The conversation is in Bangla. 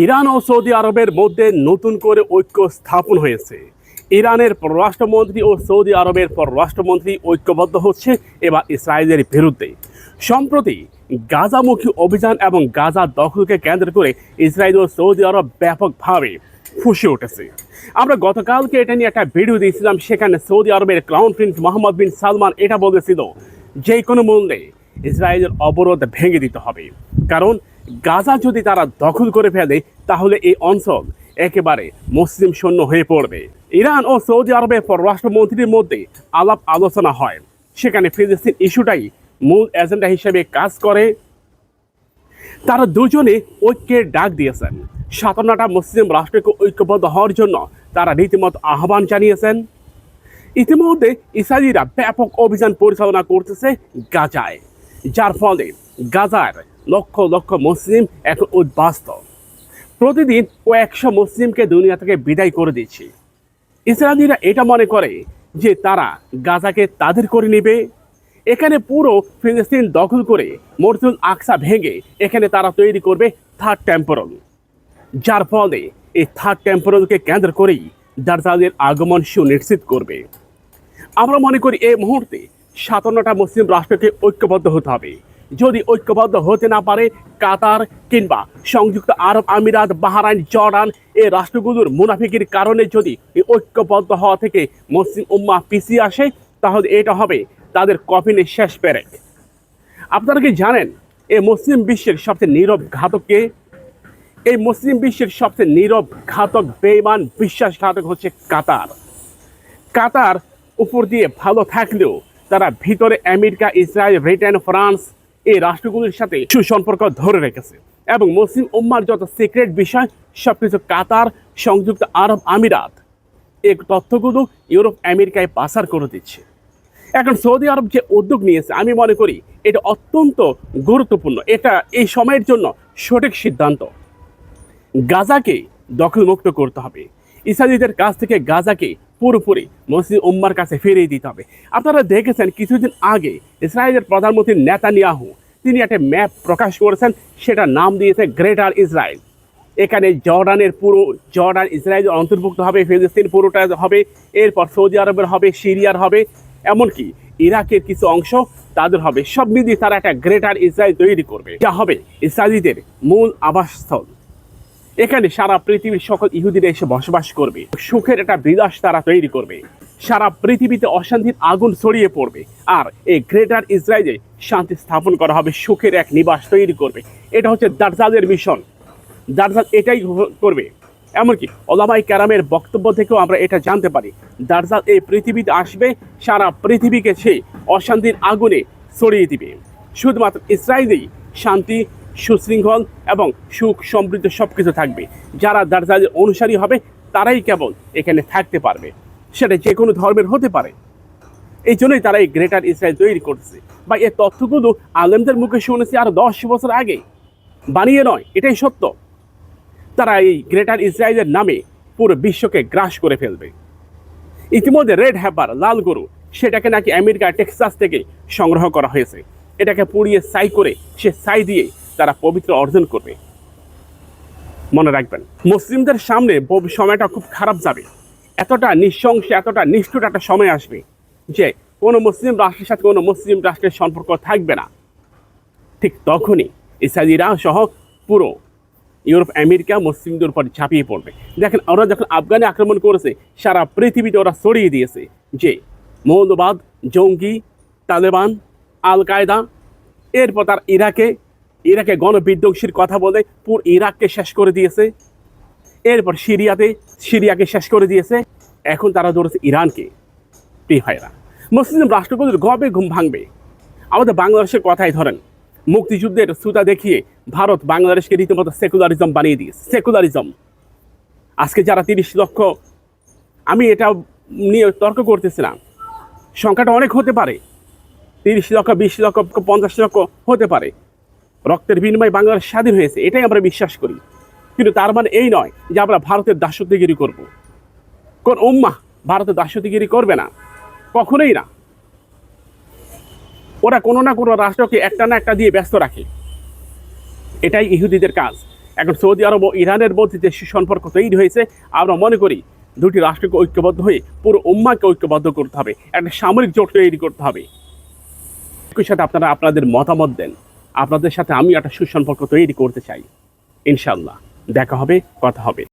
ইরান ও সৌদি আরবের মধ্যে নতুন করে ঐক্য স্থাপন হয়েছে। ইরানের পররাষ্ট্রমন্ত্রী ও সৌদি আরবের পররাষ্ট্রমন্ত্রী ঐক্যবদ্ধ হচ্ছে এবার ইসরায়েলের বিরুদ্ধে। সম্প্রতি গাজামুখী অভিযান এবং গাজা দখলকে কেন্দ্র করে ইসরায়েল ও সৌদি আরব ব্যাপকভাবে ফুসে উঠেছে। আমরা গতকালকে এটা নিয়ে একটা ভিডিও দিয়েছিলাম, সেখানে সৌদি আরবের crown prince Mohammed bin Salman এটা বলেছিল, যে কোনো মূল্যে ইসরায়েলের অবরোধ ভেঙে দিতে হবে। কারণ গাজা যদি তারা দখল করে ফেলে, তাহলে এই অঞ্চল একেবারে মুসলিম শূন্য হয়ে পড়বে। ইরান ও সৌদি আরবের পররাষ্ট্রমন্ত্রীর মধ্যে আলাপ আলোচনা হয়। সেখানে ফিলিস্তিন ইস্যুটাই মূল এজেন্ডা হিসেবে কাজ করে। তারা দুজনে ঐক্যের ডাক দিয়েছেন। সাতান্নটা মুসলিম রাষ্ট্রকে ঐক্যবদ্ধ হওয়ার জন্য তারা রীতিমতো আহ্বান জানিয়েছেন। ইতিমধ্যে ইসরায়েলিরা ব্যাপক অভিযান পরিচালনা করতেছে গাজায়, যার ফলে গাজার লক্ষ লক্ষ মুসলিম এখন উদ্বাস্ত। প্রতিদিন কয়েকশো মুসলিমকে দুনিয়া থেকে বিদায় করে দিচ্ছে ইসরায়েলিরা এটা মনে করে যে তারা গাজাকে তাদের করে নেবে। এখানে পুরো ফিলিস্তিন দখল করে মরতুল আকসা ভেঙে এখানে তারা তৈরি করবে থার্ড টেম্পোরাল। যার ফলে এই থার্ড টেম্পোরালকে কেন্দ্র করেই দার্জালের আগমন সুনিশ্চিত করবে। আমরা মনে করি এই মুহূর্তে সাতান্নটা মুসলিম রাষ্ট্রকে ঐক্যবদ্ধ হতে হবে। যদি ঐক্যবদ্ধ হতে না পারে কাতার কিংবা সংযুক্ত আরব আমিরাত, বাহারাইন, জর্ডান এই রাষ্ট্রগুলোর মুনাফিকির কারণে যদি ঐক্যবদ্ধ হওয়া থেকে মুসলিম উম্মা পিছিয়ে আসে, তাহলে এটা হবে তাদের কফিনের শেষ পেরেক। আপনারা কি জানেন এই মুসলিম বিশ্বের সবচেয়ে নীরব ঘাতককে এই মুসলিম বিশ্বের সবচেয়ে নীরব ঘাতক বেইমান বিশ্বাসঘাতক হচ্ছে কাতার। কাতার উপর দিয়ে ভালো থাকলেও তারা ভিতরে আমেরিকা, ইসরায়েল, ব্রিটেন, ফ্রান্স এই রাষ্ট্রগুলির সাথে সুসম্পর্ক ধরে রেখেছে এবং মুসলিম উম্মার যত সিক্রেট বিষয়, সবকিছু কাতার, সংযুক্ত আরব আমিরাত, এই তথ্যগুলো ইউরোপ আমেরিকায় পাচার করে দিচ্ছে। এখন সৌদি আরব যে উদ্যোগ নিয়েছে, আমি মনে করি এটা অত্যন্ত গুরুত্বপূর্ণ। এটা এই সময়ের জন্য সঠিক সিদ্ধান্ত। গাজাকে দখলমুক্ত করতে হবে। ইসরায়েলিদের কাছ থেকে গাজাকে পুরোপুরি মসজিদ উম্মার কাছে ফিরিয়ে দিতে হবে। আপনারা দেখেছেন কিছুদিন আগে ইসরায়েলের প্রধানমন্ত্রী নেতানিয়াহু, তিনি একটা ম্যাপ প্রকাশ করেছেন সেটা নাম দিয়েছে গ্রেটার ইসরায়েল। এখানে জর্ডানের পুরো, জর্ডান ইসরায়েল অন্তর্ভুক্ত হবে, ফিলিস্তিন পুরোটা হবে, এরপর সৌদি আরবের হবে, সিরিয়ার হবে, এমনকি ইরাকের কিছু অংশ তাদের হবে। সব মিলিয়ে তারা একটা গ্রেটার ইসরায়েল তৈরি করবে। যা হবে ইসরায়েলিদের মূল আবাসস্থল। এখানে সারা পৃথিবীর সকল ইহুদিরা এসে বসবাস করবে। সুখের একটা বিলাস তারা তৈরি করবে। সারা পৃথিবীতে অশান্তির আগুন ছড়িয়ে পড়বে। আর এই গ্রেটার ইসরায়েলে শান্তি স্থাপন করা হবে, সুখের এক নিবাস তৈরি করবে। এটা হচ্ছে দার্জালের মিশন। দার্জাল এটাই করবে। এমনকি ওলামাই ক্যারামের বক্তব্য থেকেও আমরা এটা জানতে পারি। দার্জাল এই পৃথিবীতে আসবে, সারা পৃথিবীকে সে অশান্তির আগুনে ছড়িয়ে দিবে। শুধুমাত্র ইসরায়েলেই শান্তি সুশৃঙ্খল এবং সুখ, সমৃদ্ধ সব কিছু থাকবে। যারা দার্জালের অনুসারী হবে, তারাই কেবল এখানে থাকতে পারবে। সেটা যে কোনো ধর্মের হতে পারে। এই জন্যই তারা এই গ্রেটার ইসরায়েল তৈরি করছে বা এই তথ্যগুলো আলেমদের মুখে শুনেছি আর দশ বছর আগে। বানিয়ে নয়, এটাই সত্য। তারা এই গ্রেটার ইসরায়েলের নামে পুরো বিশ্বকে গ্রাস করে ফেলবে। ইতিমধ্যে রেড হ্যাপার লাল গরু, সেটাকে নাকি আমেরিকা, টেক্সাস থেকে সংগ্রহ করা হয়েছে। এটাকে পুড়িয়ে সাই করে সে সাই দিয়ে তারা পবিত্র অর্জন করবে। মনে রাখবেন, মুসলিমদের সামনে সময়টা খুব খারাপ যাবে। এতটা নিঃশংস, এতটা নিষ্ঠুর একটা সময় আসবে যে কোনো মুসলিম রাষ্ট্রের সাথে কোনো মুসলিম রাষ্ট্রের সম্পর্ক থাকবে না। ঠিক তখনই ইসরায়েলিরা সহ পুরো ইউরোপ, আমেরিকা মুসলিমদের উপর ঝাঁপিয়ে পড়বে। দেখেন, ওরা যখন আফগানে আক্রমণ করেছে, সারা পৃথিবীতে ওরা ছড়িয়ে দিয়েছে যে মৌলবাদ, জঙ্গি, তালেবান আল কায়দা এরপর তার ইরাকে ইরাকে গণবিধ্বংসীর কথা বলে পুর ইরাককে শেষ করে দিয়েছে। এরপর সিরিয়াতে, সিরিয়াকে শেষ করে দিয়েছে। এখন তারা ধরেছে ইরানকে। প্রিয় মুসলিম রাষ্ট্রগুলোর গবে ঘুম ভাঙবে। আমাদের বাংলাদেশের কথাই ধরেন, মুক্তিযুদ্ধের সুতা দেখিয়ে ভারত বাংলাদেশকে রীতিমতো সেকুলারিজম বানিয়ে দিয়েছে। সেকুলারিজম। আজকে যারা তিরিশ লক্ষ, আমি এটা নিয়ে তর্ক করতেছিলাম, সংখ্যাটা অনেক হতে পারে। তিরিশ লক্ষ, বিশ লক্ষ, পঞ্চাশ লক্ষ হতে পারে। রক্তের বিনিময়ে বাংলাদেশ স্বাধীন হয়েছে, এটাই আমরা বিশ্বাস করি। কিন্তু তার মানে এই নয় যে আমরা ভারতের দাসত্বগিরি করব। কোন উম্মা ভারতের দাসত্বগিরি করবে না? কখনোই না। ওরা কোনো না কোনো রাষ্ট্রকে একটা না একটা দিয়ে ব্যস্ত রাখে। এটাই ইহুদিদের কাজ। এখন সৌদি আরব ও ইরানের মধ্যে যে সুসম্পর্ক তৈরি হয়েছে, আমরা মনে করি দুটি রাষ্ট্রকে ঐক্যবদ্ধ হয়ে পুরো উম্মাকে ঐক্যবদ্ধ করতে হবে। একটা সামরিক জোট তৈরি করতে হবে। একই সাথে আপনারা আপনাদের মতামত দেন। আপনাদের সাথে আমি একটা সুসম্পর্ক তৈরি করতে চাই। ইনশাল্লাহ দেখা হবে কথা হবে।